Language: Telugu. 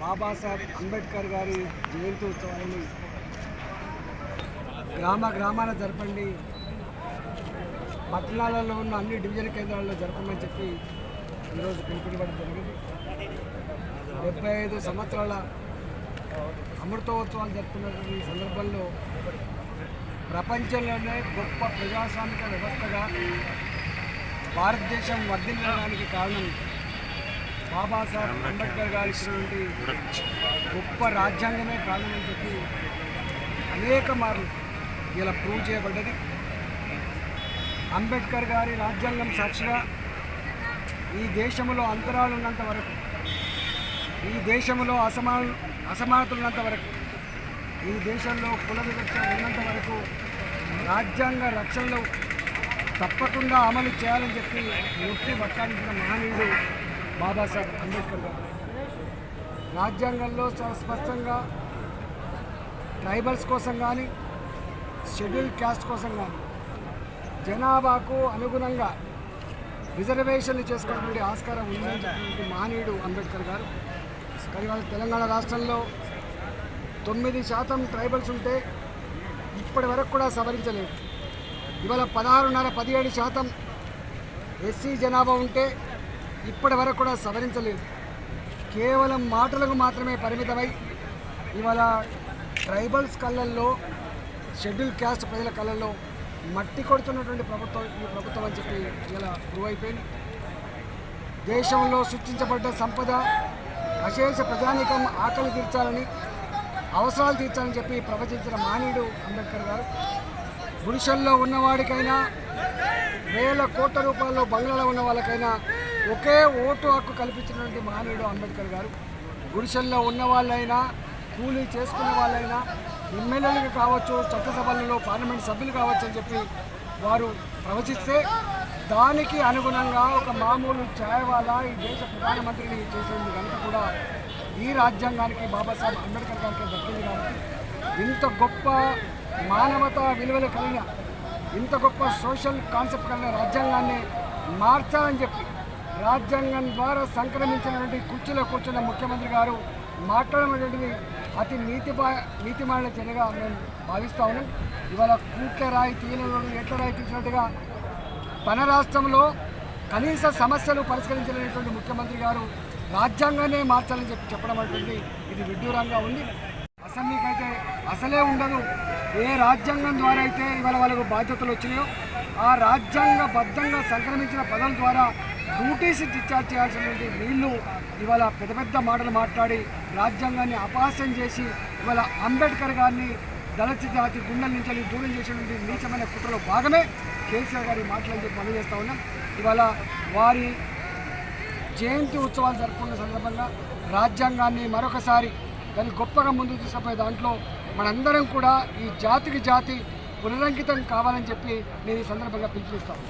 బాబాసాహెబ్ అంబేద్కర్ గారి జయంతి ఉత్సవాన్ని గ్రామ గ్రామాల జరపండి. పట్టణాలలో ఉన్న అన్ని డివిజన్ కేంద్రాల్లో జరపమని చెప్పి ఈరోజు పిలుపునివ్వడం జరిగింది. డెబ్బై ఐదు సంవత్సరాల అమృతోత్సవాలు జరుపుకున్నటువంటి ఈ సందర్భంలో ప్రపంచంలోనే గొప్ప ప్రజాస్వామిక వ్యవస్థగా భారతదేశం వర్ధిల్లడానికి కారణం బాబాసాహెబ్ అంబేద్కర్ గారు ఇచ్చినటువంటి గొప్ప రాజ్యాంగమే కారణమని చెప్పి అనేక మార్లు ఇలా ప్రూవ్ చేయబడ్డది. అంబేద్కర్ గారి రాజ్యాంగం సాక్షిగా ఈ దేశంలో అంతరాలు ఉన్నంత వరకు ఈ దేశంలో అసమా అసమానతలు ఉన్నంత వరకు ఈ దేశంలో కుల వివక్ష ఉన్నంత వరకు రాజ్యాంగ రక్షణలో తప్పకుండా అమలు చేయాలని చెప్పి నొప్పి వక్కాడించిన మహనీయుడు బాబాసాహెబ్ అంబేద్కర్ గారు. రాజ్యాంగంలో చాలా స్పష్టంగా ట్రైబల్స్ కోసం కానీ షెడ్యూల్ క్యాస్ట్ కోసం కానీ జనాభాకు అనుగుణంగా రిజర్వేషన్లు చేసుకున్నటువంటి ఆస్కారం ఉందని చెప్పినటువంటి అంబేద్కర్ గారు. కానీ వాళ్ళ తెలంగాణ రాష్ట్రంలో తొమ్మిది శాతం ట్రైబల్స్ ఉంటే ఇప్పటి వరకు కూడా సవరించలేదు. ఇవాళ పదహారున్నర పదిహేడు శాతం ఎస్సీ జనాభా ఉంటే ఇప్పటి వరకు కూడా సవరించలేదు. కేవలం మాటలకు మాత్రమే పరిమితమై ఇవాళ ట్రైబల్స్ కళ్ళల్లో షెడ్యూల్ క్యాస్ట్ ప్రజల కళ్ళల్లో మట్టి కొడుతున్నటువంటి ప్రభుత్వం ఈ ప్రభుత్వం అని చెప్పి ఇలా ప్రూవ్ అయిపోయింది. దేశంలో సృష్టించబడ్డ సంపద అశేష ప్రజానీకం ఆకలి తీర్చాలని అవసరాలు తీర్చాలని చెప్పి ప్రవచించిన మానీయుడు అంబేద్కర్ గారు. గుడిసెల్లో ఉన్నవాడికైనా వేల కోట్ల రూపాయల్లో బంగ్లాలో ఉన్న వాళ్ళకైనా ఒకే ఓటు హక్కు కల్పించినటువంటి మహనీయుడు అంబేద్కర్ గారు. గుడిసెల్లో ఉన్న వాళ్ళైనా కూలీ చేసుకునే వాళ్ళైనా ఎమ్మెల్యేలు కావచ్చు చట్టసభలలో పార్లమెంట్ సభ్యులు కావచ్చు అని చెప్పి వారు ప్రవచిస్తే దానికి అనుగుణంగా ఒక మామూలు ఛాయవాలా ఈ దేశ ప్రధానమంత్రిని చేసేందుకు కనుక కూడా ఈ రాజ్యాంగానికి బాబాసాహెబ్ అంబేద్కర్ గారికి దక్కింది కాబట్టి ఇంత గొప్ప మానవతా విలువలు కలిగిన ఇంత గొప్ప సోషల్ కాన్సెప్ట్ కలిగిన రాజ్యాంగాన్ని మార్చాలని చెప్పి రాజ్యాంగం ద్వారా సంక్రమించినటువంటి కుర్చీలో కూర్చున్న ముఖ్యమంత్రి గారు మాట్లాడడం అతి నీతి నీతిమాలిన చర్యగా మేము భావిస్తూ ఉన్నాం. ఇవాళ కూట్ల రాయి తీయనోడు ఎట్ల రాయి తీసినట్టుగా తన రాష్ట్రంలో కనీస సమస్యలు పరిష్కరించలేనటువంటి ముఖ్యమంత్రి గారు రాజ్యాంగాన్ని మార్చాలని చెప్పి చెప్పడం అనేది ఇది విడ్డూరంగా ఉంది. అసెంబ్లీకైతే అయితే అసలే ఉండదు. ఏ రాజ్యాంగం ద్వారా అయితే ఇవాళ వాళ్ళకు బాధ్యతలు వచ్చినాయో ఆ రాజ్యాంగబద్ధంగా సంక్రమించిన పదం ద్వారా డ్యూటీస్ డిశ్చార్జ్ చేయాల్సినటువంటి వీళ్ళు ఇవాళ పెద్ద పెద్ద మాటలు మాట్లాడి రాజ్యాంగాన్ని అపహాస్యం చేసి ఇవాళ అంబేద్కర్ గారిని దళిత జాతి గుండెల నుంచి దూరం చేసినటువంటి నీచమైన కుట్రలో భాగమే కేసీఆర్ గారి మాటలని చెప్పి మనం చేస్తూ ఉన్నాం. ఇవాళ వారి జయంతి ఉత్సవాలు జరుపుకున్న సందర్భంగా రాజ్యాంగాన్ని మరొకసారి దాన్ని గొప్పగా ముందుకు తీసుకుపోయే దాంట్లో మనందరం కూడా ఈ జాతికి జాతి పునరంకితం కావాలని చెప్పి నేను ఈ సందర్భంగా పిలుపునిస్తాను.